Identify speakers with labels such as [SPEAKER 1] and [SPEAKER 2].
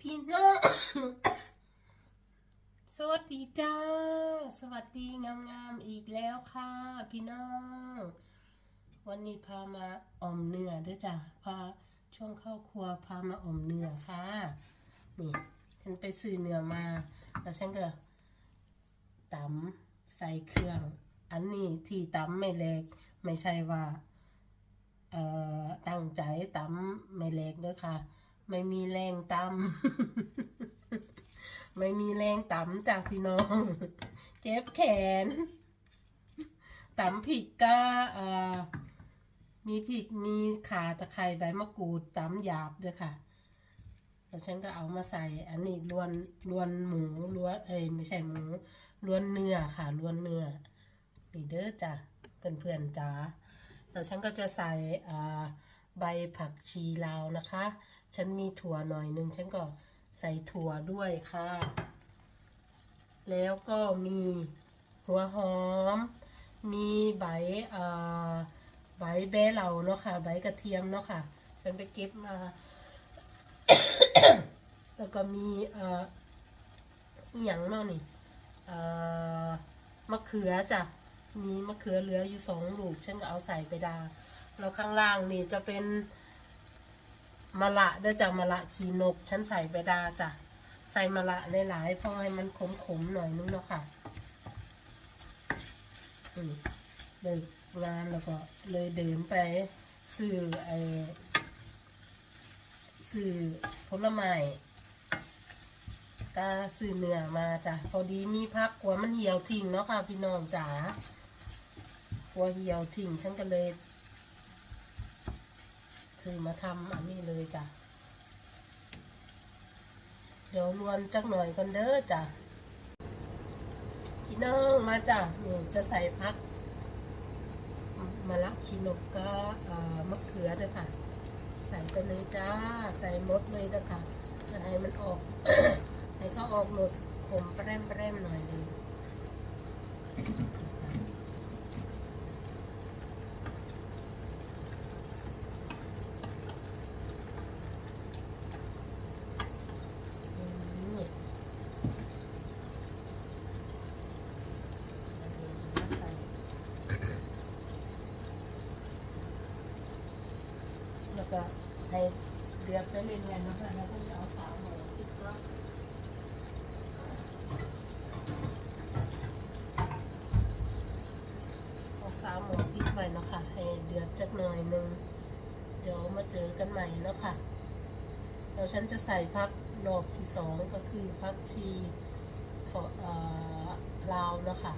[SPEAKER 1] พี่น้องสวัสดีจ้า สวัสดีงามๆอีกแล้วค่ะ พี่น้อง วันนี้พามาอมเนื้อด้วยจ้ะพาช่วงเข้าครัวพามาอมเนื้อค่ะ นี่ฉันไปซื้อเนื้อมา แล้วฉันก็ตำใส่เครื่อง อันนี้ที่ตำไม่เล็ก ไม่ใช่ว่า เอ่อตั้งใจตำไม่เล็กด้อค่ะ ไม่มีแรงตำไม่มีแรงตำจากพี่น้อง เจ็บแขนตำผิดก็เอ่อมีผิดมีขาตะไคร้ใบมะกรูดตำหยาบด้วยค่ะ แล้วฉันก็เอามาใส่ อันนี้ลวนลวนหมูล้วนเอ้ยไม่ใช่หมูล้วนเนื้อค่ะล้วนเนื้อนี่เด้อจ้ะเพื่อนๆจ้าแล้วฉันก็จะใส่อ่า ใบผักชีลาวนะคะ ฉันมีถั่วหน่อยนึง ฉันก็ใส่ถั่วด้วยค่ะ แล้วก็มีหัวหอม มีใบเอ่อใบเบเหลาเนาะค่ะ ใบกระเทียมเนาะค่ะ ฉันไปเก็บมา แล้วก็มีเอ่ออีหยังเนาะนี่เอ่อมะเขือจ้ะ มีมะเขือเหลืออยู่สองลูก ฉันก็เอาใส่ไปดา แล้วข้างล่างนี่จะเป็นมะละเด้อจ้ะมะละขีนก ฉันใส่ไปดาจ้ะ ใส่มะละหลายๆเพอให้มันขมๆหน่อยนึงเนาะค่ะอืมเดินงานแล้วก็เลยเดินไปซื้อไอ้ซื้อผลไม้ก็ซื้อเนื้อมาจ้ะ พอดีมีพักกลัวมันเหี่ยวทิ้งเนาะค่ะพี่น้องจ๋ากลัวเหี่ยวทิ้งฉันก็เลย ซื้อมาทำอันนี้เลยจ้ะ เดี๋ยวรวนจักหน่อยกันเด้อจ้ะพี่น้องมาจ้ะนี่จะใส่พักมะละชีนกก็มะเขือด้วยค่ะ ใส่ไปเลยจ้า ใส่มดเลยเด้อค่ะจะให้มันออก ให้เขาออกหนดขมแปร่มแปร่มหน่อยหนึง อืมแล้ว ก็ให้เดือดไปเรื่อยๆนะคะแล้วก็จะเอาฝาหม้อปิดเนาเอาฝาหม้อปิดไว้เนาะค่ะให้เดือดจักหน่อยหนึงเดี๋ยวมาเจอกันใหม่เนาะค่ะแล้วฉันจะใส่พักรอบที่สองก็คือพักชีฝอเอ่อลาวนะคะ